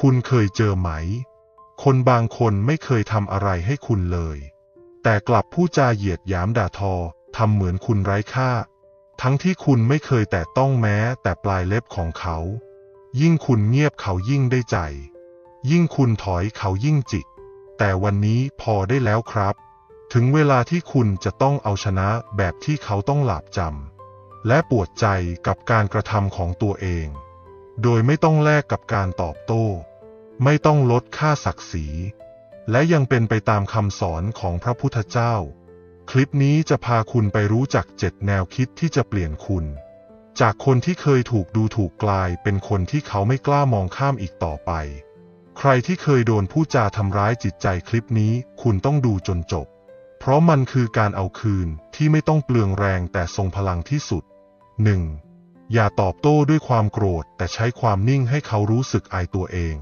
คุณเคยเจอไหม คนบางคนไม่เคยทำอะไรให้คุณเลย แต่กลับพูดจาเหยียดหยามด่าทอทำเหมือนคุณไร้ค่า ทั้งที่คุณไม่เคยแตะต้องแม้แต่ปลายเล็บของเขา ยิ่งคุณเงียบเขายิ่งได้ใจ ยิ่งคุณถอยเขายิ่งจิก แต่วันนี้พอได้แล้วครับ ถึงเวลาที่คุณจะต้องเอาชนะแบบที่เขาต้องหลาบจำและปวดใจกับการกระทำของตัวเอง โดยไม่ต้องแลกกับการตอบโต้ ไม่ต้องลดค่าศักดิ์ศรี และยังเป็นไปตามคำสอนของพระพุทธเจ้า คลิปนี้จะพาคุณไปรู้จักเจ็ดแนวคิดที่จะเปลี่ยนคุณ จากคนที่เคยถูกดูถูกกลายเป็นคนที่เขาไม่กล้ามองข้ามอีกต่อไป ใครที่เคยโดนผู้จาทำร้ายจิตใจคลิปนี้คุณต้องดูจนจบ เพราะมันคือการเอาคืนที่ไม่ต้องเปลืองแรงแต่ทรงพลังที่สุด 1. อย่าตอบโต้ด้วยความโกรธ แต่ใช้ความนิ่งให้เขารู้สึกอายตัวเอง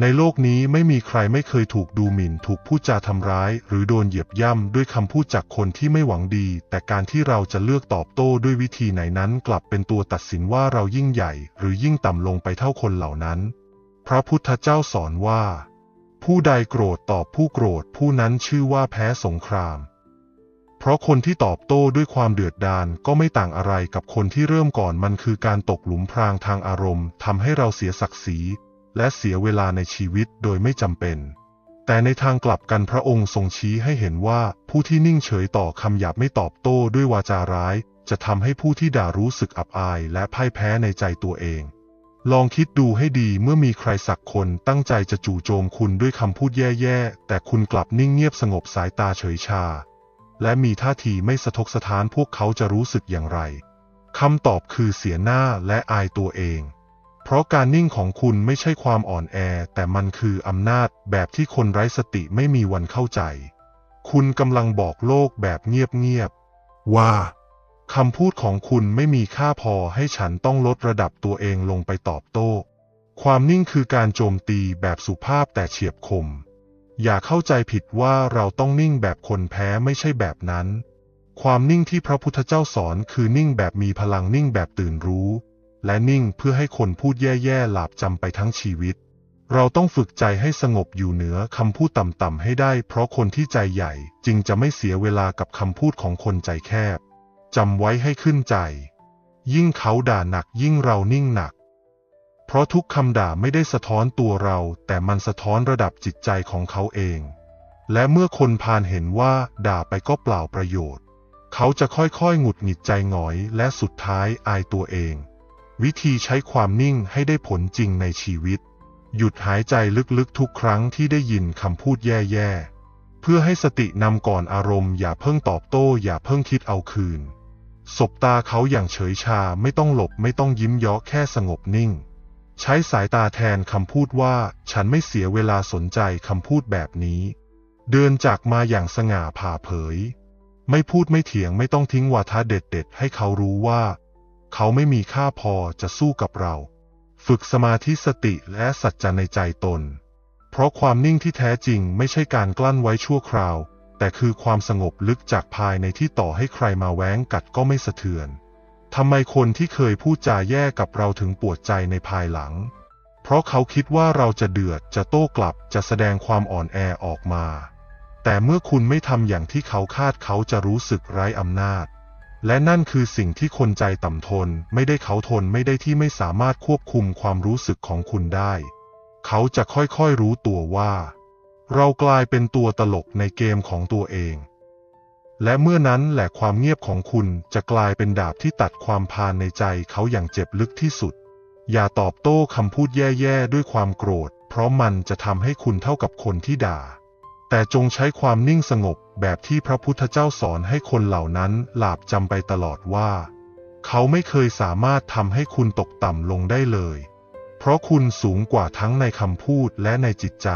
ในโลกนี้ไม่มีใครไม่เคยถูกดูหมิ่น ถูกพูดจาทำร้าย หรือโดนเหยียบย่ำด้วยคำพูดจากคนที่ไม่หวังดี แต่การที่เราจะเลือกตอบโต้ด้วยวิธีไหนนั้น กลับเป็นตัวตัดสินว่าเรายิ่งใหญ่ หรือยิ่งต่ำลงไปเท่าคนเหล่านั้น พระพุทธเจ้าสอนว่า ผู้ใดโกรธตอบผู้โกรธ ผู้นั้นชื่อว่าแพ้สงคราม เพราะคนที่ตอบโต้ด้วยความเดือดดาลก็ไม่ต่างอะไรกับคนที่เริ่มก่อนมันคือการตกหลุมพรางทางอารมณ์ทำให้เราเสียศักดิ์ศรี และเสียเวลาในชีวิตโดยไม่จำเป็น แต่ในทางกลับกันพระองค์ทรงชี้ให้เห็นว่าผู้ที่นิ่งเฉยต่อคำหยาบไม่ตอบโต้ด้วยวาจาร้าย จะทำให้ผู้ที่ด่ารู้สึกอับอายและพ่ายแพ้ในใจตัวเองลองคิดดูให้ดีเมื่อมีใครสักคนตั้งใจจะจู่โจมคุณด้วยคำพูดแย่ๆ แต่คุณกลับนิ่งเงียบสงบสายตาเฉยชา และมีท่าทีไม่สะทกสะท้านพวกเขาจะรู้สึกอย่างไรคำตอบคือเสียหน้าและอายตัวเอง เพราะการนิ่งของคุณไม่ใช่ความอ่อนแอ แต่มันคืออำนาจแบบที่คนไร้สติไม่มีวันเข้าใจ คุณกำลังบอกโลกแบบเงียบๆว่าคำพูดของคุณไม่มีค่าพอให้ฉันต้องลดระดับตัวเองลงไปตอบโต้ ความนิ่งคือการโจมตีแบบสุภาพแต่เฉียบคม อย่าเข้าใจผิดว่าเราต้องนิ่งแบบคนแพ้ไม่ใช่แบบนั้น ความนิ่งที่พระพุทธเจ้าสอนคือนิ่งแบบมีพลังนิ่งแบบตื่นรู้ และนิ่งเพื่อให้คนพูดแย่ๆหลาบจำไปทั้งชีวิต เราต้องฝึกใจให้สงบอยู่เหนือคำพูดต่ำๆให้ได้ เพราะคนที่ใจใหญ่จึงจะไม่เสียเวลากับคำพูดของคนใจแคบจำไว้ให้ขึ้นใจ ยิ่งเขาด่าหนักยิ่งเรานิ่งหนัก เพราะทุกคำด่าไม่ได้สะท้อนตัวเรา แต่มันสะท้อนระดับจิตใจของเขาเอง และเมื่อคนพานเห็นว่าด่าไปก็เปล่าประโยชน์ เขาจะค่อยๆหงุดหงิดใจหงอย และสุดท้ายอายตัวเอง วิธีใช้ความนิ่งให้ได้ผลจริงในชีวิต หยุดหายใจลึกๆทุกครั้งที่ได้ยินคำพูดแย่ๆ เพื่อให้สตินำก่อนอารมณ์อย่าเพิ่งตอบโต้อย่าเพิ่งคิดเอาคืนสบตาเขาอย่างเฉยชาไม่ต้องหลบไม่ต้องยิ้มเยาะแค่สงบนิ่ง ใช้สายตาแทนคำพูดว่าฉันไม่เสียเวลาสนใจคำพูดแบบนี้ เดินจากมาอย่างสง่าผ่าเผย ไม่พูดไม่เถียงไม่ต้องทิ้งวาทะเด็ดๆ ให้เขารู้ว่า เขาไม่มีค่าพอจะสู้กับเรา ฝึกสมาธิสติและสัจจะในใจตน เพราะความนิ่งที่แท้จริงไม่ใช่การกลั้นไว้ชั่วคราว แต่คือความสงบลึกจากภายในที่ต่อให้ใครมาแว้งกัดก็ไม่สะเทือน ทำไมคนที่เคยพูดจาแย่กับเราถึงปวดใจในภายหลัง เพราะเขาคิดว่าเราจะเดือดจะโต้กลับจะแสดงความอ่อนแอออกมา แต่เมื่อคุณไม่ทำอย่างที่เขาคาดเขาจะรู้สึกไร้อำนาจ และนั่นคือสิ่งที่คนใจต่ำทนไม่ได้เขาทนไม่ได้ที่ไม่สามารถควบคุมความรู้สึกของคุณได้ เขาจะค่อยๆรู้ตัวว่า เรากลายเป็นตัวตลกในเกมของตัวเอง และเมื่อนั้นแหละความเงียบของคุณจะกลายเป็นดาบที่ตัดความพานในใจเขาอย่างเจ็บลึกที่สุด อย่าตอบโต้คำพูดแย่ๆด้วยความโกรธ เพราะมันจะทำให้คุณเท่ากับคนที่ด่า แต่จงใช้ความนิ่งสงบแบบที่พระพุทธเจ้าสอนให้คนเหล่านั้นหลาบจำไปตลอดว่า เขาไม่เคยสามารถทำให้คุณตกต่ำลงได้เลย เพราะคุณสูงกว่าทั้งในคำพูดและในจิตใจ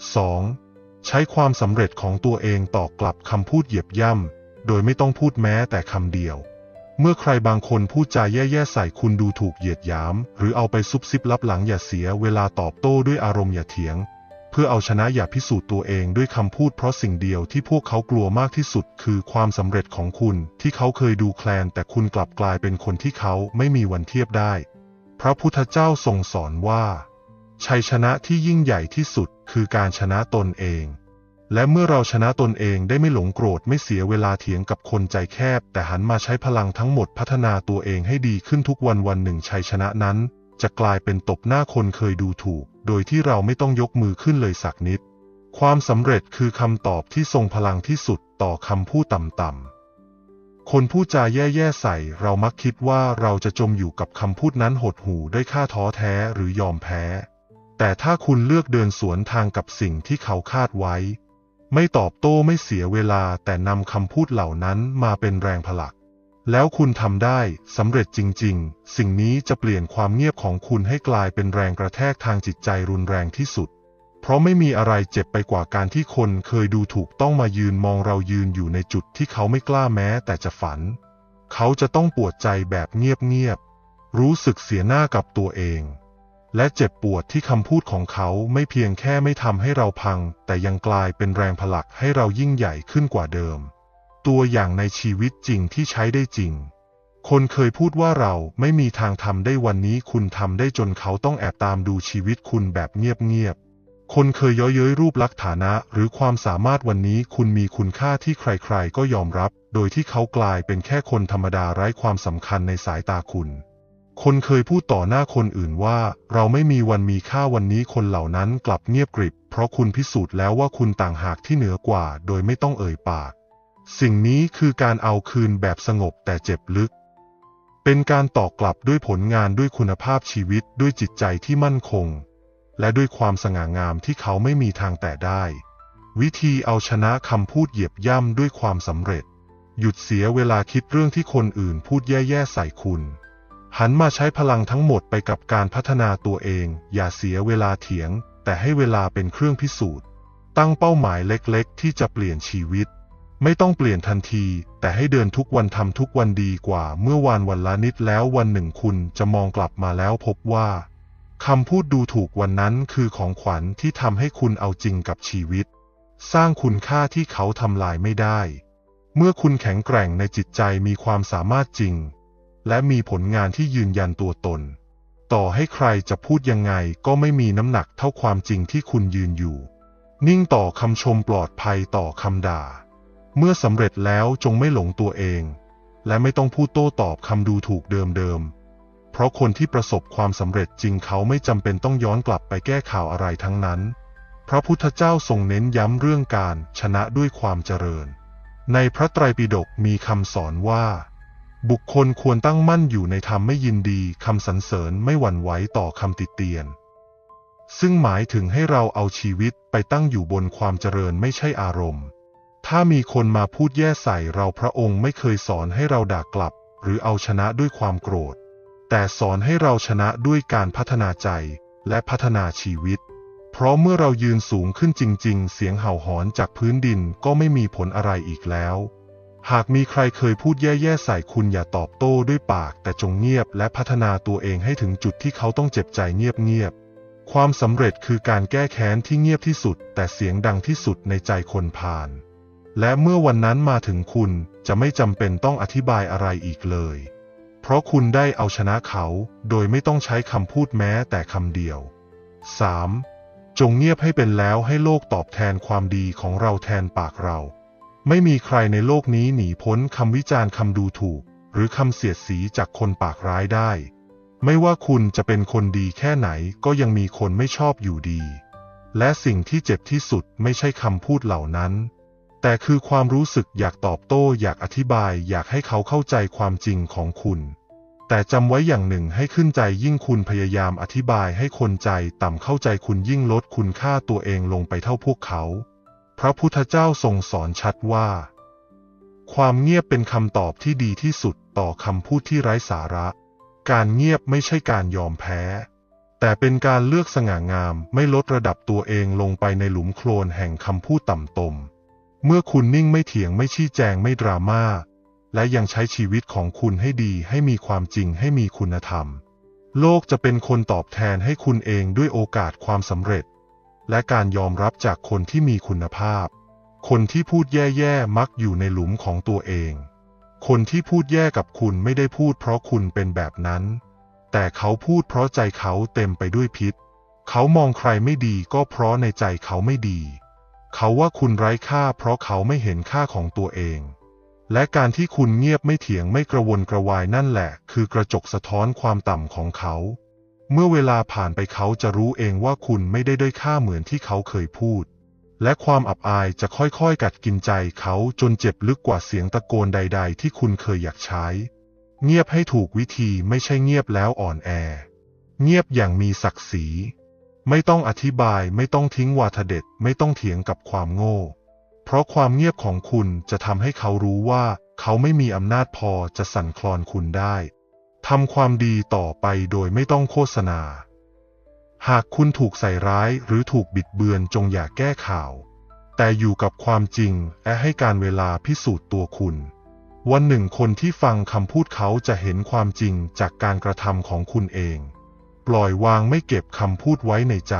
2. ใช้ความสำเร็จของตัวเองตอบกลับคำพูดเหยียบย่ำ โดยไม่ต้องพูดแม้แต่คำเดียว เมื่อใครบางคนพูดจาแย่ๆใส่คุณดูถูกเหยียดหยาม หรือเอาไปซุบซิบลับหลังอย่าเสียเวลาตอบโต้ด้วยอารมณ์อย่าเถียง เพื่อเอาชนะอย่าพิสูจน์ตัวเองด้วยคำพูดเพราะสิ่งเดียวที่พวกเขากลัวมากที่สุด คือความสำเร็จของคุณที่เขาเคยดูแคลน แต่คุณกลับกลายเป็นคนที่เขาไม่มีวันเทียบได้ พระพุทธเจ้าทรงสอนว่า ชัยชนะที่ยิ่งใหญ่ที่สุดคือการชนะตนเอง และเมื่อเราชนะตนเองได้ไม่หลงโกรธไม่เสียเวลาเถียงกับคนใจแคบ แต่หันมาใช้พลังทั้งหมดพัฒนาตัวเองให้ดีขึ้นทุกวันวันหนึ่งชัยชนะนั้น จะกลายเป็นตบหน้าคนเคยดูถูก โดยที่เราไม่ต้องยกมือขึ้นเลยสักนิด ความสำเร็จคือคำตอบที่ทรงพลังที่สุดต่อคำพูดต่ำๆคนพูดจาแย่ๆใส่ เรามักคิดว่าเราจะจมอยู่กับคำพูดนั้นหดหู่ด้วยค่าท้อแท้หรือยอมแพ้ แต่ถ้าคุณเลือกเดินสวนทางกับสิ่งที่เขาคาดไว้ ไม่ตอบโต้ไม่เสียเวลาแต่นำคำพูดเหล่านั้นมาเป็นแรงผลัก แล้วคุณทำได้สำเร็จจริง ๆ สิ่งนี้จะเปลี่ยนความเงียบของคุณให้กลายเป็นแรงกระแทกทางจิตใจรุนแรงที่สุด เพราะไม่มีอะไรเจ็บไปกว่าการที่คนเคยดูถูกต้องมายืนมองเรายืนอยู่ในจุดที่เขาไม่กล้าแม้แต่จะฝัน เขาจะต้องปวดใจแบบเงียบๆรู้สึกเสียหน้ากับตัวเอง และเจ็บปวดที่คำพูดของเขาไม่เพียงแค่ไม่ทำให้เราพัง แต่ยังกลายเป็นแรงผลักให้เรายิ่งใหญ่ขึ้นกว่าเดิม ตัวอย่างในชีวิตจริงที่ใช้ได้จริง คนเคยพูดว่าเราไม่มีทางทำได้วันนี้คุณทำได้จนเขาต้องแอบตามดูชีวิตคุณแบบเงียบๆ คนเคยย้ยเย้ยรูปลักษณ์ฐานะ หรือความสามารถวันนี้คุณมีคุณค่าที่ใครๆ ก็ยอมรับ โดยที่เขากลายเป็นแค่คนธรรมดาไร้ความสำคัญในสายตาคุณ คนเคยพูดต่อหน้าคนอื่นว่า เราไม่มีวันมีค่าวันนี้คนเหล่านั้นกลับเงียบกริบ เพราะคุณพิสูจน์แล้วว่าคุณต่างหากที่เหนือกว่า โดยไม่ต้องเอ่ยปาก สิ่งนี้คือการเอาคืนแบบสงบแต่เจ็บลึก เป็นการตอบกลับด้วยผลงานด้วยคุณภาพชีวิตด้วยจิตใจที่มั่นคง และด้วยความสง่างามที่เขาไม่มีทางแต่ได้ วิธีเอาชนะคำพูดเหยียบย่ำด้วยความสำเร็จ หยุดเสียเวลาคิดเรื่องที่คนอื่นพูดแย่ๆใส่คุณ หันมาใช้พลังทั้งหมดไปกับการพัฒนาตัวเอง อย่าเสียเวลาเถียง แต่ให้เวลาเป็นเครื่องพิสูจน์ ตั้งเป้าหมายเล็กๆ ที่จะเปลี่ยนชีวิต ไม่ต้องเปลี่ยนทันที แต่ให้เดินทุกวันทำทุกวันดีกว่า เมื่อวานวันละนิดแล้ววันหนึ่งคุณจะมองกลับมาแล้วพบว่าคำพูดดูถูกวันนั้นคือของขวัญที่ทำให้คุณเอาจริงกับชีวิต สร้างคุณค่าที่เขาทำลายไม่ได้ เมื่อคุณแข็งแกร่งในจิตใจมีความสามารถจริง และมีผลงานที่ยืนยันตัวตน ต่อให้ใครจะพูดยังไงก็ไม่มีน้ำหนักเท่าความจริงที่คุณยืนอยู่ นิ่งต่อคำชมปลอดภัยต่อคำด่า เมื่อสำเร็จแล้วจงไม่หลงตัวเอง และไม่ต้องพูดโต้ตอบคำดูถูกเดิมๆ เพราะคนที่ประสบความสำเร็จจริงเขาไม่จำเป็นต้องย้อนกลับไปแก้ข่าวอะไรทั้งนั้น พระพุทธเจ้าทรงเน้นย้ำเรื่องการชนะด้วยความเจริญ ในพระไตรปิฎกมีคำสอนว่า บุคคลควรตั้งมั่นอยู่ในธรรมไม่ยินดีคำสรรเสริญไม่หวั่นไหวต่อคำติเตียน ซึ่งหมายถึงให้เราเอาชีวิตไปตั้งอยู่บนความเจริญไม่ใช่อารมณ์ ถ้ามีคนมาพูดแย่ใส่เราพระองค์ไม่เคยสอนให้เราด่ากลับ หรือเอาชนะด้วยความโกรธ แต่สอนให้เราชนะด้วยการพัฒนาใจและพัฒนาชีวิต เพราะเมื่อเรายืนสูงขึ้นจริง ๆ เสียงเห่าหอนจากพื้นดินก็ไม่มีผลอะไรอีกแล้ว หากมีใครเคยพูดแย่ๆใส่คุณอย่าตอบโต้ด้วยปาก แต่จงเงียบและพัฒนาตัวเองให้ถึงจุดที่เขาต้องเจ็บใจเงียบๆ ความสำเร็จคือการแก้แค้นที่เงียบที่สุด แต่เสียงดังที่สุดในใจคนผ่าน และเมื่อวันนั้นมาถึงคุณจะไม่จำเป็นต้องอธิบายอะไรอีกเลย เพราะคุณได้เอาชนะเขา โดยไม่ต้องใช้คำพูดแม้แต่คำเดียว 3. จงเงียบให้เป็นแล้วให้โลกตอบแทนความดีของเราแทนปากเรา ไม่มีใครในโลกนี้หนีพ้นคำวิจารณ์คำดูถูก หรือคำเสียดสีจากคนปากร้ายได้ ไม่ว่าคุณจะเป็นคนดีแค่ไหนก็ยังมีคนไม่ชอบอยู่ดี และสิ่งที่เจ็บที่สุดไม่ใช่คำพูดเหล่านั้น แต่คือความรู้สึกอยากตอบโต้ อยากอธิบาย อยากให้เขาเข้าใจความจริงของคุณ แต่จำไว้อย่างหนึ่งให้ขึ้นใจยิ่งคุณพยายามอธิบายให้คนใจต่ำเข้าใจคุณยิ่งลดคุณค่าตัวเองลงไปเท่าพวกเขา พระพุทธเจ้าทรงสอนชัดว่า ความเงียบเป็นคำตอบที่ดีที่สุดต่อคำพูดที่ไร้สาระ การเงียบไม่ใช่การยอมแพ้ แต่เป็นการเลือกสง่างามไม่ลดระดับตัวเองลงไปในหลุมโคลนแห่งคำพูดต่ำตม เมื่อคุณนิ่งไม่เถียงไม่ชี้แจงไม่ดราม่าและยังใช้ชีวิตของคุณให้ดีให้มีความจริงให้มีคุณธรรม โลกจะเป็นคนตอบแทนให้คุณเองด้วยโอกาสความสำเร็จ และการยอมรับจากคนที่มีคุณภาพ คนที่พูดแย่ๆมักอยู่ในหลุมของตัวเอง คนที่พูดแย่กับคุณไม่ได้พูดเพราะคุณเป็นแบบนั้น แต่เขาพูดเพราะใจเขาเต็มไปด้วยพิษ เขามองใครไม่ดีก็เพราะในใจเขาไม่ดี เขาว่าคุณไร้ค่าเพราะเขาไม่เห็นค่าของตัวเอง และการที่คุณเงียบไม่เถียงไม่กระวนกระวายนั่นแหละ คือกระจกสะท้อนความต่ำของเขา เมื่อเวลาผ่านไปเขาจะรู้เองว่าคุณไม่ได้ด้อยค่าเหมือนที่เขาเคยพูด และความอับอายจะค่อยๆ กัดกินใจเขาจนเจ็บลึกกว่าเสียงตะโกนใด ๆ ที่คุณเคยอยากใช้ เงียบให้ถูกวิธีไม่ใช่เงียบแล้วอ่อนแอ เงียบอย่างมีศักดิ์ศรี ไม่ต้องอธิบายไม่ต้องทิ้งวาทเด็ดไม่ต้องเถียงกับความโง่ เพราะความเงียบของคุณจะทำให้เขารู้ว่า เขาไม่มีอำนาจพอจะสั่นคลอนคุณได้ ทำความดีต่อไปโดยไม่ต้องโฆษณา หากคุณถูกใส่ร้ายหรือถูกบิดเบือนจงอย่าแก้ข่าว แต่อยู่กับความจริงและให้การเวลาพิสูจน์ตัวคุณ วันหนึ่งคนที่ฟังคำพูดเขาจะเห็นความจริงจากการกระทำของคุณเอง ปล่อยวางไม่เก็บคำพูดไว้ในใจ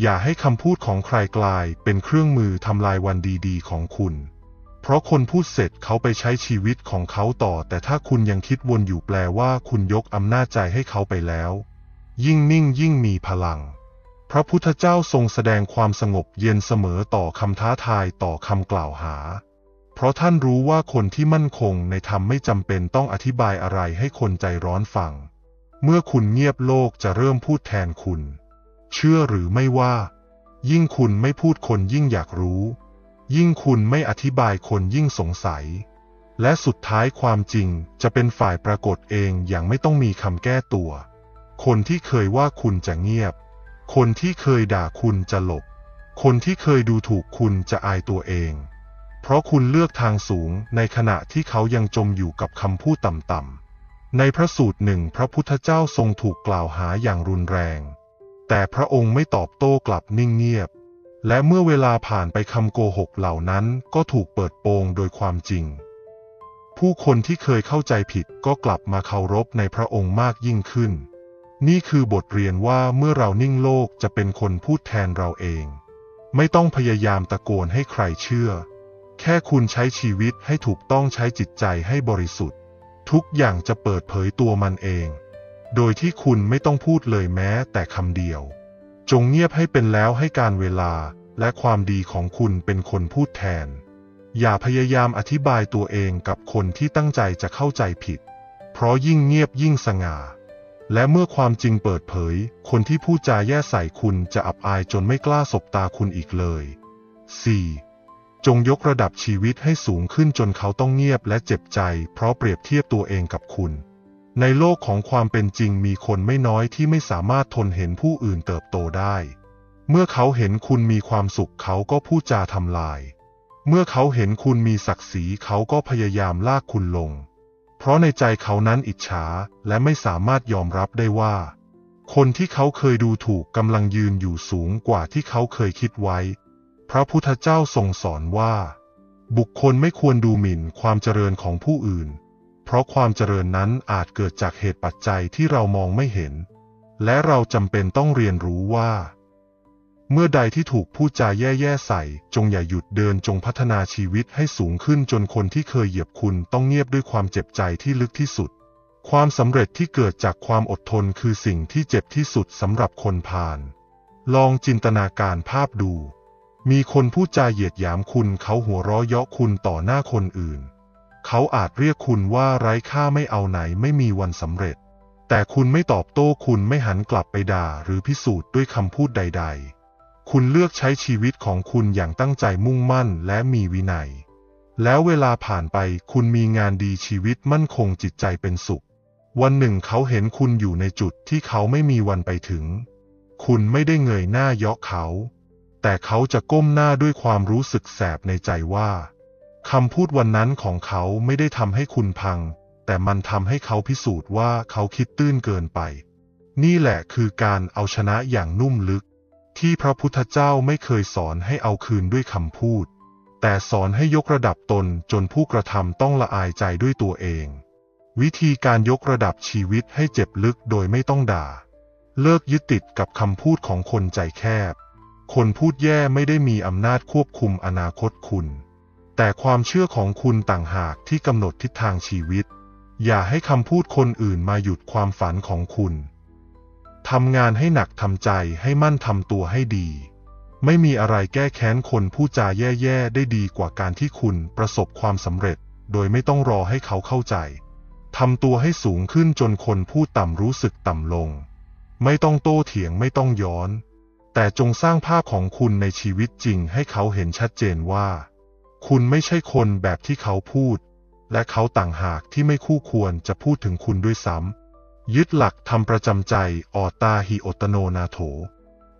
อย่าให้คำพูดของใครกลายเป็นเครื่องมือทำลายวันดีๆ ของคุณ เพราะคนพูดเสร็จเขาไปใช้ชีวิตของเขาต่อ แต่ถ้าคุณยังคิดวนอยู่แปลว่าคุณยกอำนาจใจให้เขาไปแล้ว ยิ่งนิ่งยิ่งมีพลัง พระพุทธเจ้าทรงแสดงความสงบเย็นเสมอต่อคำท้าทายต่อคำกล่าวหา เพราะท่านรู้ว่าคนที่มั่นคงในธรรมไม่จำเป็นต้องอธิบายอะไรให้คนใจร้อนฟัง เมื่อคุณเงียบโลกจะเริ่มพูดแทนคุณ เชื่อหรือไม่ว่า ยิ่งคุณไม่พูดคนยิ่งอยากรู้ ยิ่งคุณไม่อธิบายคนยิ่งสงสัย และสุดท้ายความจริงจะเป็นฝ่ายปรากฏเองอย่างไม่ต้องมีคำแก้ตัว คนที่เคยว่าคุณจะเงียบ คนที่เคยด่าคุณจะหลบ คนที่เคยดูถูกคุณจะอายตัวเอง เพราะคุณเลือกทางสูงในขณะที่เขายังจมอยู่กับคำพูดต่ำๆ ในพระสูตรหนึ่งพระพุทธเจ้าทรงถูกกล่าวหาอย่างรุนแรง แต่พระองค์ไม่ตอบโต้กลับนิ่งเงียบ และเมื่อเวลาผ่านไปคำโกหกเหล่านั้นก็ถูกเปิดโปงโดยความจริง ผู้คนที่เคยเข้าใจผิดก็กลับมาเคารพในพระองค์มากยิ่งขึ้น นี่คือบทเรียนว่าเมื่อเรานิ่งโลกจะเป็นคนพูดแทนเราเอง ไม่ต้องพยายามตะโกนให้ใครเชื่อ แค่คุณใช้ชีวิตให้ถูกต้องใช้จิตใจให้บริสุทธิ์ ทุกอย่างจะเปิดเผยตัวมันเอง โดยที่คุณไม่ต้องพูดเลยแม้แต่คำเดียว งเงียบให้เป็นแล้วให้การเวลาและความดีของคุณเป็นคนพูดแทน อย่าพยายามอธิบายตัวเองกับคนที่ตั้งใจจะเข้าใจผิด เพราะยิ่งเงียบยิ่งสง่า และเมื่อความจริงเปิดเผย คนที่พูดจาแย่ใส่คุณจะอับอายจนไม่กล้าสบตาคุณอีกเลย 4. จงยกระดับชีวิตให้สูงขึ้นจนเขาต้องเงียบและเจ็บใจ เพราะเปรียบเทียบตัวเองกับคุณ ในโลกของความเป็นจริงมีคนไม่น้อยที่ไม่สามารถทนเห็นผู้อื่นเติบโตได้ เมื่อเขาเห็นคุณมีความสุขเขาก็พูดจาทำลาย เมื่อเขาเห็นคุณมีศักดิ์ศรีเขาก็พยายามลากคุณลง เพราะในใจเขานั้นอิจฉาและไม่สามารถยอมรับได้ว่า คนที่เขาเคยดูถูกกำลังยืนอยู่สูงกว่าที่เขาเคยคิดไว้ พระพุทธเจ้าทรงสอนว่า บุคคลไม่ควรดูหมิ่นความเจริญของผู้อื่น ราะความเจริญนั้นอาจเกิดจากเหตุปัจจัยที่เรามองไม่เห็น และเราจำเป็นต้องเรียนรู้ว่า เมื่อใดที่ถูกพูดจาแย่ๆใส่ จงอย่าหยุดเดินจงพัฒนาชีวิตให้สูงขึ้นจนคนที่เคยเหยียบคุณต้องเงียบด้วยความเจ็บใจที่ลึกที่สุด ความสำเร็จที่เกิดจากความอดทนคือสิ่งที่เจ็บที่สุดสำหรับคนพาลลองจินตนาการภาพดู มีคนพูดจาเหยียดหยามคุณเขาหัวเราะเยาะคุณต่อหน้าคนอื่น เขาอาจเรียกคุณว่าไร้ค่าไม่เอาไหนไม่มีวันสำเร็จ แต่คุณไม่ตอบโต้คุณไม่หันกลับไปด่าหรือพิสูจน์ด้วยคำพูดใด ๆ คุณเลือกใช้ชีวิตของคุณอย่างตั้งใจมุ่งมั่นและมีวินัย แล้วเวลาผ่านไปคุณมีงานดีชีวิตมั่นคงจิตใจเป็นสุข วันหนึ่งเขาเห็นคุณอยู่ในจุดที่เขาไม่มีวันไปถึง คุณไม่ได้เงยหน้าเยาะเขา แต่เขาจะก้มหน้าด้วยความรู้สึกแสบในใจว่า คำพูดวันนั้นของเขาไม่ได้ทำให้คุณพัง แต่มันทำให้เขาพิสูจน์ว่าเขาคิดตื้นเกินไป นี่แหละคือการเอาชนะอย่างนุ่มลึก ที่พระพุทธเจ้าไม่เคยสอนให้เอาคืนด้วยคำพูด แต่สอนให้ยกระดับตนจนผู้กระทำต้องละอายใจด้วยตัวเอง วิธีการยกระดับชีวิตให้เจ็บลึกโดยไม่ต้องด่า เลิกยึดติดกับคำพูดของคนใจแคบ คนพูดแย่ไม่ได้มีอำนาจควบคุมอนาคตคุณ แต่ความเชื่อของคุณต่างหากที่กำหนดทิศทางชีวิต อย่าให้คำพูดคนอื่นมาหยุดความฝันของคุณ ทำงานให้หนักทำใจให้มั่นทำตัวให้ดี ไม่มีอะไรแก้แค้นคนผู้จาแย่ๆ ได้ดีกว่าการที่คุณประสบความสำเร็จ โดยไม่ต้องรอให้เขาเข้าใจ ทำตัวให้สูงขึ้นจนคนพูดต่ำรู้สึกต่ำลง ไม่ต้องโต้เถียงไม่ต้องย้อน แต่จงสร้างภาพของคุณในชีวิตจริงให้เขาเห็นชัดเจนว่า คุณไม่ใช่คนแบบที่เขาพูด และเขาต่างหากที่ไม่คู่ควรจะพูดถึงคุณด้วยซ้ำยึดหลักทำประจำใจออตาฮิโอตโนนาโถ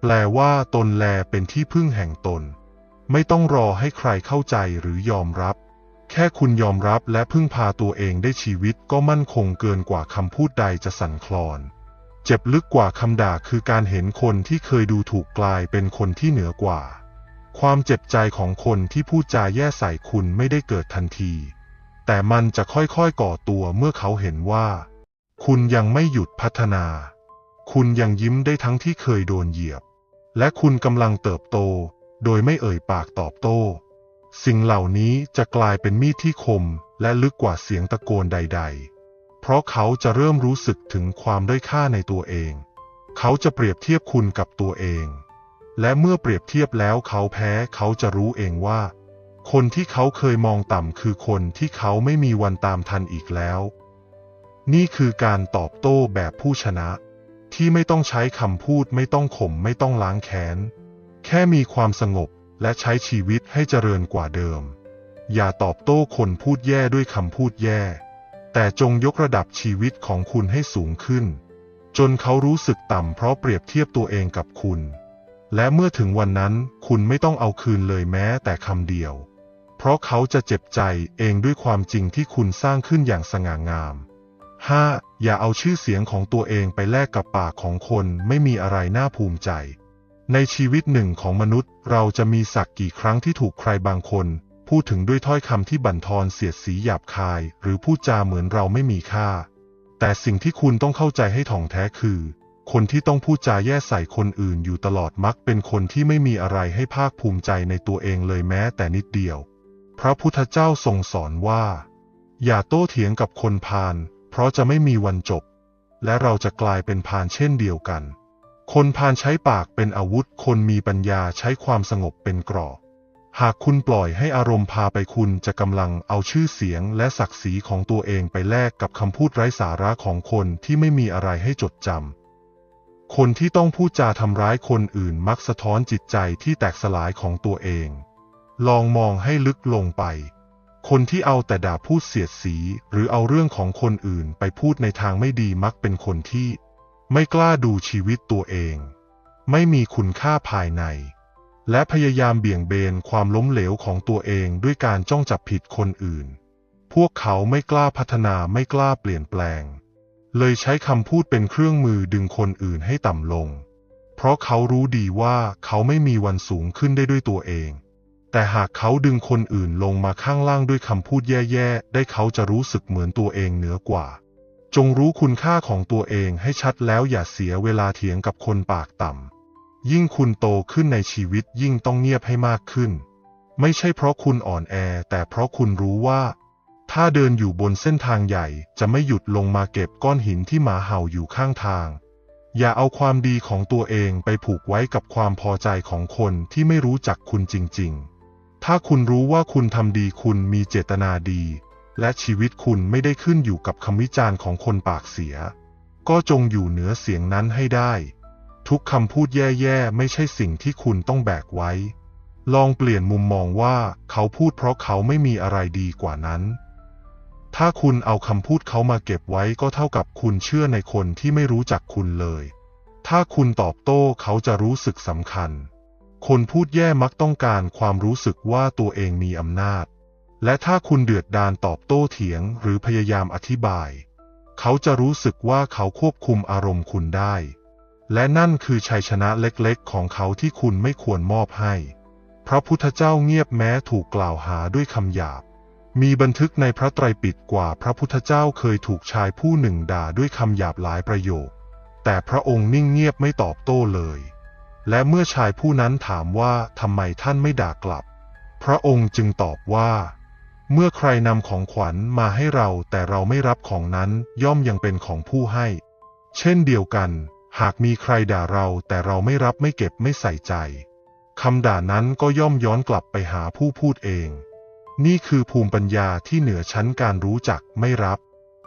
แปลว่าตนแลเป็นที่พึ่งแห่งตน ไม่ต้องรอให้ใครเข้าใจหรือยอมรับ แค่คุณยอมรับและพึ่งพาตัวเองได้ชีวิตก็มั่นคงเกินกว่าคำพูดใดจะสั่นคลอน เจ็บลึกกว่าคำด่าคือการเห็นคนที่เคยดูถูกกลายเป็นคนที่เหนือกว่า ความเจ็บใจของคนที่พูดจาแย่ใส่คุณไม่ได้เกิดทันที แต่มันจะค่อยๆก่อตัวเมื่อเขาเห็นว่า คุณยังไม่หยุดพัฒนา คุณยังยิ้มได้ทั้งที่เคยโดนเหยียบ และคุณกำลังเติบโต โดยไม่เอ่ยปากตอบโต้ สิ่งเหล่านี้จะกลายเป็นมีดที่คมและลึกกว่าเสียงตะโกนใด ๆ เพราะเขาจะเริ่มรู้สึกถึงความด้อยค่าในตัวเอง เขาจะเปรียบเทียบคุณกับตัวเอง และเมื่อเปรียบเทียบแล้วเขาแพ้เขาจะรู้เองว่า คนที่เขาเคยมองต่ำคือคนที่เขาไม่มีวันตามทันอีกแล้ว นี่คือการตอบโต้แบบผู้ชนะ ที่ไม่ต้องใช้คำพูดไม่ต้องข่มไม่ต้องล้างแค้น แค่มีความสงบและใช้ชีวิตให้เจริญกว่าเดิม อย่าตอบโต้คนพูดแย่ด้วยคำพูดแย่ แต่จงยกระดับชีวิตของคุณให้สูงขึ้น จนเขารู้สึกต่ำเพราะเปรียบเทียบตัวเองกับคุณ และเมื่อถึงวันนั้นคุณไม่ต้องเอาคืนเลยแม้แต่คำเดียว เพราะเขาจะเจ็บใจเองด้วยความจริงที่คุณสร้างขึ้นอย่างสง่างาม 5. อย่าเอาชื่อเสียงของตัวเองไปแลกกับปากของคนไม่มีอะไรน่าภูมิใจ ในชีวิตหนึ่งของมนุษย์เราจะมีสักกี่ครั้งที่ถูกใครบางคน พูดถึงด้วยถ้อยคำที่บั่นทอนเสียดสีหยาบคาย หรือพูดจาเหมือนเราไม่มีค่า แต่สิ่งที่คุณต้องเข้าใจให้ถ่องแท้คือ คนที่ต้องพูดจาแย่ใส่คนอื่นอยู่ตลอดมักเป็นคนที่ไม่มีอะไรให้ภาคภูมิใจในตัวเองเลยแม้แต่นิดเดียว พระพุทธเจ้าทรงสอนว่า อย่าโต้เถียงกับคนพาลเพราะจะไม่มีวันจบ และเราจะกลายเป็นพาลเช่นเดียวกัน คนพาลใช้ปากเป็นอาวุธ คนมีปัญญาใช้ความสงบเป็นกรอบหากคุณปล่อยให้อารมณ์พาไปคุณจะกำลังเอาชื่อเสียงและศักดิ์ศรีของตัวเองไปแลกกับคำพูดไร้สาระของคนที่ไม่มีอะไรให้จดจำ คนที่ต้องพูดจาทำร้ายคนอื่นมักสะท้อนจิตใจที่แตกสลายของตัวเอง ลองมองให้ลึกลงไป คนที่เอาแต่ด่าพูดเสียดสี หรือเอาเรื่องของคนอื่นไปพูดในทางไม่ดีมักเป็นคนที่ ไม่กล้าดูชีวิตตัวเอง ไม่มีคุณค่าภายใน และพยายามเบี่ยงเบนความล้มเหลวของตัวเองด้วยการจ้องจับผิดคนอื่น พวกเขาไม่กล้าพัฒนาไม่กล้าเปลี่ยนแปลง เลยใช้คำพูดเป็นเครื่องมือดึงคนอื่นให้ต่ำลง เพราะเขารู้ดีว่าเขาไม่มีวันสูงขึ้นได้ด้วยตัวเอง แต่หากเขาดึงคนอื่นลงมาข้างล่างด้วยคำพูดแย่ๆ ได้เขาจะรู้สึกเหมือนตัวเองเหนือกว่า จงรู้คุณค่าของตัวเองให้ชัดแล้วอย่าเสียเวลาเถียงกับคนปากต่ำ ยิ่งคุณโตขึ้นในชีวิตยิ่งต้องเงียบให้มากขึ้น ไม่ใช่เพราะคุณอ่อนแอ แต่เพราะคุณรู้ว่า ถ้าเดินอยู่บนเส้นทางใหญ่จะไม่หยุดลงมาเก็บก้อนหินที่หมาเห่าอยู่ข้างทาง อย่าเอาความดีของตัวเองไปผูกไว้กับความพอใจของคนที่ไม่รู้จักคุณจริง ๆ ถ้าคุณรู้ว่าคุณทำดีคุณมีเจตนาดี และชีวิตคุณไม่ได้ขึ้นอยู่กับคำวิจารณ์ของคนปากเสีย ก็จงอยู่เหนือเสียงนั้นให้ได้ ทุกคำพูดแย่ๆไม่ใช่สิ่งที่คุณต้องแบกไว้ ลองเปลี่ยนมุมมองว่าเขาพูดเพราะเขาไม่มีอะไรดีกว่านั้น ถ้าคุณเอาคำพูดเขามาเก็บไว้ก็เท่ากับคุณเชื่อในคนที่ไม่รู้จักคุณเลย ถ้าคุณตอบโต้เขาจะรู้สึกสำคัญ คนพูดแย่มักต้องการความรู้สึกว่าตัวเองมีอำนาจ และถ้าคุณเดือดดานตอบโต้เถียงหรือพยายามอธิบาย เขาจะรู้สึกว่าเขาควบคุมอารมณ์คุณได้ และนั่นคือชัยชนะเล็กๆ ของเขาที่คุณไม่ควรมอบให้ พระพุทธเจ้าเงียบแม้ถูกกล่าวหาด้วยคำหยาบ มีบันทึกในพระไตรปิฎกว่าพระพุทธเจ้าเคยถูกชายผู้หนึ่งด่าด้วยคำหยาบหลายประโยค แต่พระองค์นิ่งเงียบไม่ตอบโต้เลย และเมื่อชายผู้นั้นถามว่าทำไมท่านไม่ด่ากลับ พระองค์จึงตอบว่า เมื่อใครนำของขวัญมาให้เราแต่เราไม่รับของนั้นย่อมยังเป็นของผู้ให้ เช่นเดียวกัน หากมีใครด่าเราแต่เราไม่รับไม่เก็บไม่ใส่ใจคำด่านั้นก็ย่อมย้อนกลับไปหาผู้พูดเอง นี่คือภูมิปัญญาที่เหนือชั้นการรู้จักไม่รับ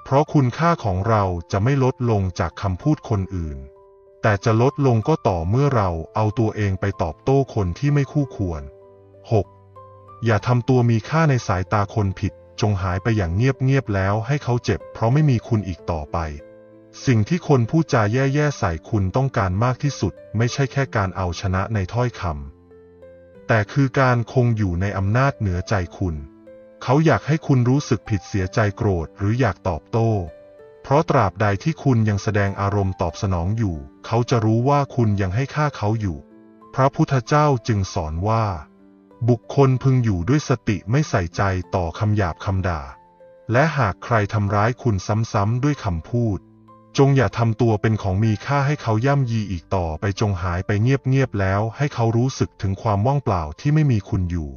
เพราะคุณค่าของเราจะไม่ลดลงจากคำพูดคนอื่น แต่จะลดลงก็ต่อเมื่อเราเอาตัวเองไปตอบโต้คนที่ไม่คู่ควร 6. อย่าทำตัวมีค่าในสายตาคนผิดจงหายไปอย่างเงียบๆแล้วให้เขาเจ็บ เพราะไม่มีคุณอีกต่อไป สิ่งที่คนพูดจาแย่ๆใส่คุณต้องการมากที่สุด ไม่ใช่แค่การเอาชนะในถ้อยคำ แต่คือการคงอยู่ในอำนาจเหนือใจคุณ เขาอยากให้คุณรู้สึกผิดเสียใจโกรธหรืออยากตอบโต้ เพราะตราบใดที่คุณยังแสดงอารมณ์ตอบสนองอยู่ เขาจะรู้ว่าคุณยังให้ค่าเขาอยู่ พระพุทธเจ้าจึงสอนว่า บุคคลพึงอยู่ด้วยสติไม่ใส่ใจต่อคำหยาบคำด่า และหากใครทำร้ายคุณซ้ำๆด้วยคำพูด จงอย่าทำตัวเป็นของมีค่าให้เขาย่ำยีอีกต่อไปจงหายไปเงียบๆแล้ว ให้เขารู้สึกถึงความว่างเปล่าที่ไม่มีคุณอยู่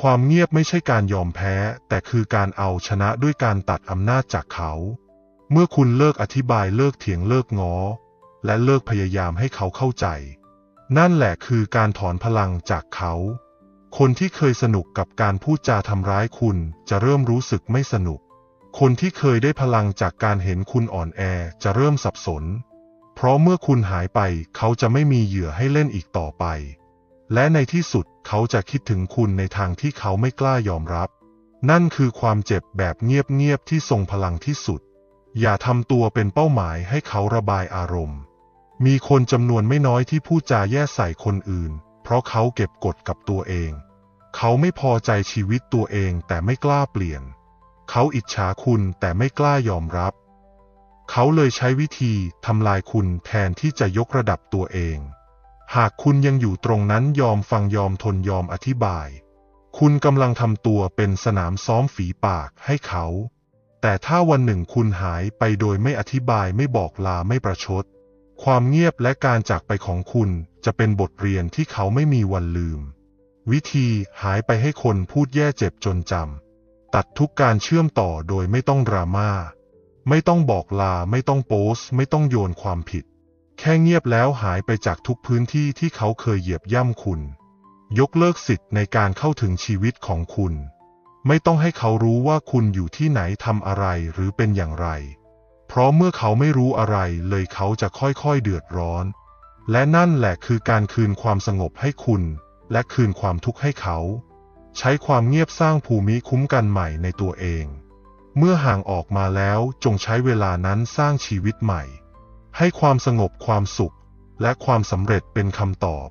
ความเงียบไม่ใช่การยอมแพ้ แต่คือการเอาชนะด้วยการตัดอำนาจจากเขา เมื่อคุณเลิกอธิบายเลิกเถียงเลิกง้อ และเลิกพยายามให้เขาเข้าใจ นั่นแหละคือการถอนพลังจากเขา คนที่เคยสนุกกับการพูดจาทำร้ายคุณจะเริ่มรู้สึกไม่สนุก คนที่เคยได้พลังจากการเห็นคุณอ่อนแอจะเริ่มสับสน เพราะเมื่อคุณหายไปเขาจะไม่มีเหยื่อให้เล่นอีกต่อไป และในที่สุดเขาจะคิดถึงคุณในทางที่เขาไม่กล้ายอมรับ นั่นคือความเจ็บแบบเงียบๆที่ทรงพลังที่สุด อย่าทำตัวเป็นเป้าหมายให้เขาระบายอารมณ์ มีคนจำนวนไม่น้อยที่พูดจาแย่ใส่คนอื่น เพราะเขาเก็บกดกับตัวเอง เขาไม่พอใจชีวิตตัวเองแต่ไม่กล้าเปลี่ยน เขาอิจฉาคุณแต่ไม่กล้ายอมรับ เขาเลยใช้วิธีทำลายคุณแทนที่จะยกระดับตัวเอง หากคุณยังอยู่ตรงนั้นยอมฟังยอมทนยอมอธิบาย คุณกำลังทำตัวเป็นสนามซ้อมฝีปากให้เขา แต่ถ้าวันหนึ่งคุณหายไปโดยไม่อธิบายไม่บอกลาไม่ประชด ความเงียบและการจากไปของคุณจะเป็นบทเรียนที่เขาไม่มีวันลืม วิธีหายไปให้คนพูดแย่เจ็บจนจำ ตัดทุกการเชื่อมต่อโดยไม่ต้องดราม่า ไม่ต้องบอกลา ไม่ต้องโพสไม่ต้องโยนความผิด แค่เงียบแล้วหายไปจากทุกพื้นที่ที่เขาเคยเหยียบย่ำคุณ ยกเลิกสิทธิ์ในการเข้าถึงชีวิตของคุณ ไม่ต้องให้เขารู้ว่าคุณอยู่ที่ไหนทำอะไรหรือเป็นอย่างไร เพราะเมื่อเขาไม่รู้อะไรเลยเขาจะค่อยๆเดือดร้อน และนั่นแหละคือการคืนความสงบให้คุณ และคืนความทุกข์ให้เขา ใช้ความเงียบสร้างภูมิคุ้มกันใหม่ในตัวเอง เมื่อห่างออกมาแล้วจงใช้เวลานั้นสร้างชีวิตใหม่ ให้ความสงบความสุข และความสำเร็จเป็นคำตอบ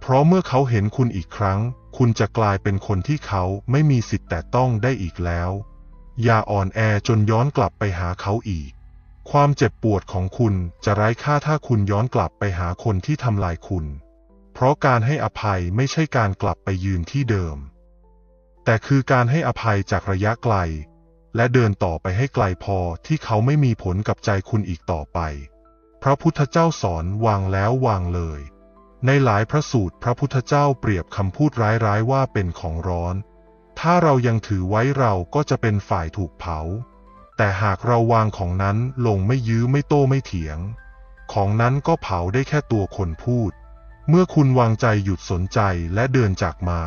เพราะเมื่อเขาเห็นคุณอีกครั้ง คุณจะกลายเป็นคนที่เขาไม่มีสิทธิ์แต่ต้องได้อีกแล้ว อย่าอ่อนแอจนย้อนกลับไปหาเขาอีก ความเจ็บปวดของคุณจะไร้ค่าถ้าคุณย้อนกลับไปหาคนที่ทำลายคุณ เพราะการให้อภัยไม่ใช่การกลับไปยืนที่เดิม แต่คือการให้อภัยจากระยะไกล และเดินต่อไปให้ไกลพอที่เขาไม่มีผลกับใจคุณอีกต่อไป พระพุทธเจ้าสอนวางแล้ววางเลย ในหลายพระสูตรพระพุทธเจ้าเปรียบคำพูดร้ายๆว่าเป็นของร้อน ถ้าเรายังถือไว้เราก็จะเป็นฝ่ายถูกเผา แต่หากเราวางของนั้นลงไม่ยื้อไม่โต้ไม่เถียง ของนั้นก็เผาได้แค่ตัวคนพูด เมื่อคุณวางใจหยุดสนใจและเดินจากมา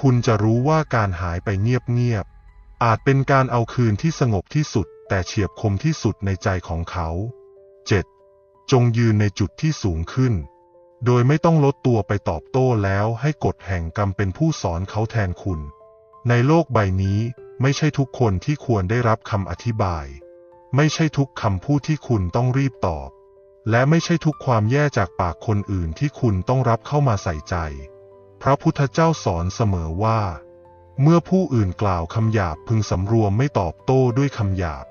คุณจะรู้ว่าการหายไปเงียบๆ อาจเป็นการเอาคืนที่สงบที่สุด แต่เฉียบคมที่สุดในใจของเขา 7. จงยืนในจุดที่สูงขึ้น โดยไม่ต้องลดตัวไปตอบโต้แล้วให้กฎแห่งกรรมเป็นผู้สอนเขาแทนคุณ ในโลกใบนี้ไม่ใช่ทุกคนที่ควรได้รับคำอธิบาย ไม่ใช่ทุกคำพูดที่คุณต้องรีบตอบ และไม่ใช่ทุกความแย่จากปากคนอื่นที่คุณต้องรับเข้ามาใส่ใจ พระพุทธเจ้าสอนเสมอว่า เมื่อผู้อื่นกล่าวคำหยาบพึงสำรวมไม่ตอบโต้ด้วยคำหยาบ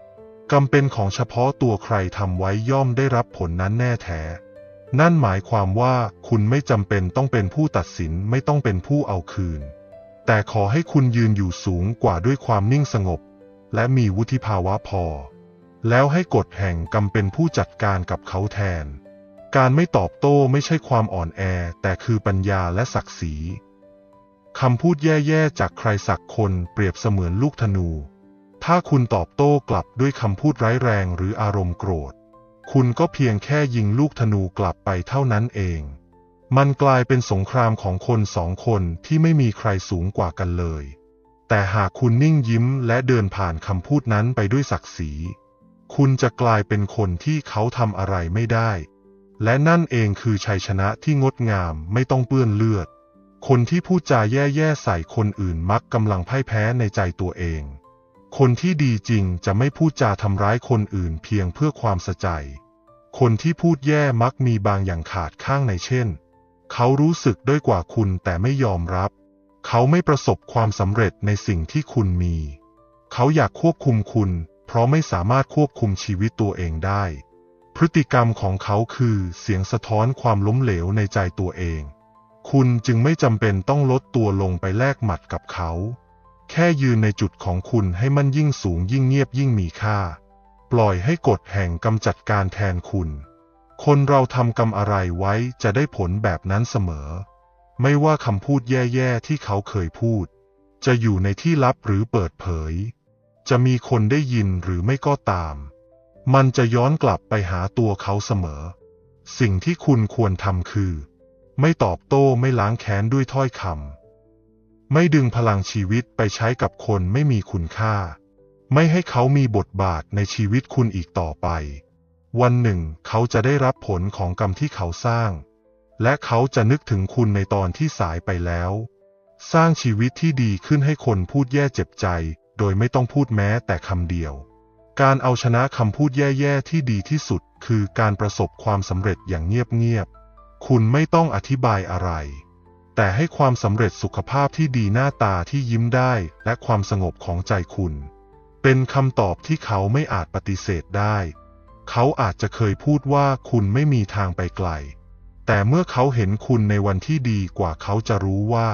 กรรมเป็นของเฉพาะตัวใครทำไว้ย่อมได้รับผลนั้นแน่แท้ นั่นหมายความว่าคุณไม่จำเป็นต้องเป็นผู้ตัดสินไม่ต้องเป็นผู้เอาคืน แต่ขอให้คุณยืนอยู่สูงกว่าด้วยความนิ่งสงบ และมีวุฒิภาวะพอ แล้วให้กฎแห่งกรรมเป็นผู้จัดการกับเขาแทน การไม่ตอบโต้ไม่ใช่ความอ่อนแอ แต่คือปัญญาและศักดิ์ศรีคำพูดแย่ๆจากใครสักคนเปรียบเสมือนลูกธนู ถ้าคุณตอบโต้กลับด้วยคำพูดร้ายแรงหรืออารมณ์โกรธ คุณก็เพียงแค่ยิงลูกธนูกลับไปเท่านั้นเอง มันกลายเป็นสงครามของคนสองคนที่ไม่มีใครสูงกว่ากันเลย แต่หากคุณนิ่งยิ้มและเดินผ่านคำพูดนั้นไปด้วยศักดิ์ศรี คุณจะกลายเป็นคนที่เขาทำอะไรไม่ได้ และนั่นเองคือชัยชนะที่งดงามไม่ต้องเปื้อนเลือด คนที่พูดจาแย่ๆใส่คนอื่นมักกำลังพ่ายแพ้ในใจตัวเอง คนที่ดีจริงจะไม่พูดจาทำร้ายคนอื่นเพียงเพื่อความสะใจ คนที่พูดแย่มักมีบางอย่างขาดข้างในเช่น เขารู้สึกด้อยกว่าคุณแต่ไม่ยอมรับ เขาไม่ประสบความสำเร็จในสิ่งที่คุณมี เขาอยากควบคุมคุณ เพราะไม่สามารถควบคุมชีวิตตัวเองได้ พฤติกรรมของเขาคือเสียงสะท้อนความล้มเหลวในใจตัวเอง คุณจึงไม่จำเป็นต้องลดตัวลงไปแลกหมัดกับเขา แค่ยืนในจุดของคุณให้มันยิ่งสูงยิ่งเงียบยิ่งมีค่า ปล่อยให้กฎแห่งกำจัดการแทนคุณ คนเราทำกรรมอะไรไว้จะได้ผลแบบนั้นเสมอ ไม่ว่าคำพูดแย่ๆที่เขาเคยพูด จะอยู่ในที่ลับหรือเปิดเผย จะมีคนได้ยินหรือไม่ก็ตาม มันจะย้อนกลับไปหาตัวเขาเสมอ สิ่งที่คุณควรทำคือ ไม่ตอบโต้ไม่ล้างแค้นด้วยถ้อยคำไม่ดึงพลังชีวิตไปใช้กับคนไม่มีคุณค่า ไม่ให้เขามีบทบาทในชีวิตคุณอีกต่อไป วันหนึ่งเขาจะได้รับผลของกรรมที่เขาสร้าง และเขาจะนึกถึงคุณในตอนที่สายไปแล้ว สร้างชีวิตที่ดีขึ้นให้คนพูดแย่เจ็บใจ โดยไม่ต้องพูดแม้แต่คำเดียว การเอาชนะคำพูดแย่ๆที่ดีที่สุด คือการประสบความสำเร็จอย่างเงียบๆ คุณไม่ต้องอธิบายอะไร แต่ให้ความสำเร็จสุขภาพที่ดีหน้าตาที่ยิ้มได้และความสงบของใจคุณ เป็นคำตอบที่เขาไม่อาจปฏิเสธได้ เขาอาจจะเคยพูดว่าคุณไม่มีทางไปไกล แต่เมื่อเขาเห็นคุณในวันที่ดีกว่าเขาจะรู้ว่า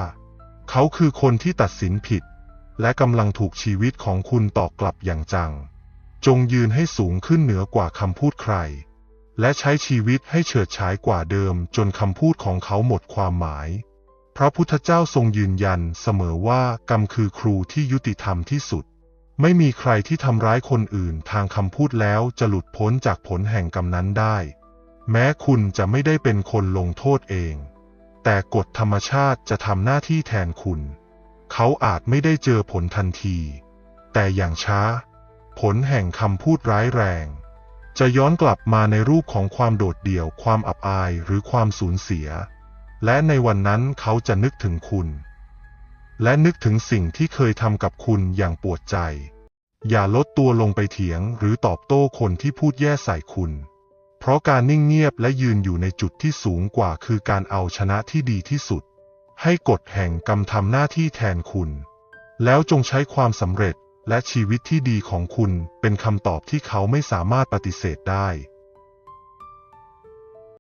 เขาคือคนที่ตัดสินผิด และกำลังถูกชีวิตของคุณตอกกลับอย่างจัง จงยืนให้สูงขึ้นเหนือกว่าคำพูดใคร และใช้ชีวิตให้เฉิดฉายกว่าเดิมจนคำพูดของเขาหมดความหมาย พระพุทธเจ้าทรงยืนยันเสมอว่ากรรมคือครูที่ยุติธรรมที่สุด ไม่มีใครที่ทำร้ายคนอื่นทางคำพูดแล้วจะหลุดพ้นจากผลแห่งกรรมนั้นได้ แม้คุณจะไม่ได้เป็นคนลงโทษเอง แต่กฎธรรมชาติจะทำหน้าที่แทนคุณ เขาอาจไม่ได้เจอผลทันที แต่อย่างช้า ผลแห่งคำพูดร้ายแรง จะย้อนกลับมาในรูปของความโดดเดี่ยว ความอับอายหรือความสูญเสีย และในวันนั้นเขาจะนึกถึงคุณ และนึกถึงสิ่งที่เคยทำกับคุณอย่างปวดใจ อย่าลดตัวลงไปเถียงหรือตอบโต้คนที่พูดแย่ใส่คุณ เพราะการนิ่งเงียบและยืนอยู่ในจุดที่สูงกว่าคือการเอาชนะที่ดีที่สุด ให้กฎแห่งกรรมทำหน้าที่แทนคุณ แล้วจงใช้ความสำเร็จ และชีวิตที่ดีของคุณเป็นคำตอบที่เขาไม่สามารถปฏิเสธได้